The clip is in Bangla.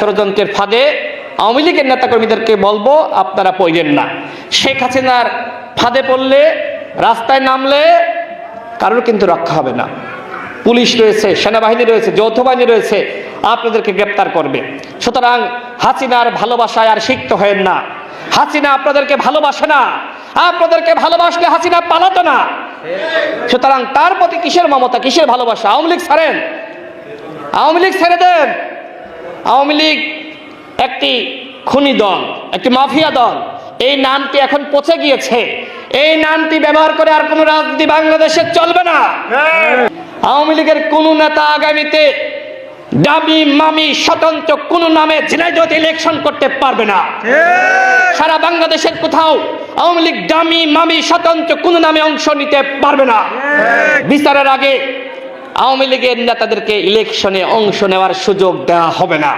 ষড়যন্ত্রের ফাঁদে আওয়ামী লীগের নেতাকর্মীদেরকে বলব, আপনারা পড়েন না। শেখ হাসিনার ফাঁদে পড়লে, রাস্তায় নামলে কারোর কিন্তু রক্ষা হবে না। পুলিশ রয়েছে, সেনাবাহিনী রয়েছে, যৌথ বাহিনী রয়েছে, আপনাদেরকে গ্রেপ্তার করবে। সুতরাং হাসিনার ভালোবাসায় আর সিক্ত হয়েন না। হাসিনা আপনাদেরকে ভালোবাসে না। আপনাদেরকে ভালোবাসলে হাসিনা পালাতো না। সুতরাং তার প্রতি কিসের মমতা, কিসের ভালোবাসা? আওয়ামী লীগ ছাড়েন। আওয়ামী লীগ ছেড়ে দেন। আওয়ামী লীগ একটি খুনি দল, একটি মাফিয়া দল। এই নামটি এখন পচে গিয়েছে। এই নামটি ব্যবহার করে আর কোনো রাজনীতি বাংলাদেশে চলবে না। আওয়ামী লীগের কোন নেতা আগামীতে দামি, মামি, স্বতন্ত্র কোন নামে ঝিনাইদত ইলেকশন করতে পারবে না। সারা বাংলাদেশের কোথাও আওয়ামী লীগ দামি, মামি, স্বতন্ত্র কোন নামে অংশ নিতে পারবে না। বিচারের আগে আওয়ামী লীগের নেতাদেরকে ইলেকশনে অংশ নেওয়ার সুযোগ দেওয়া হবে না।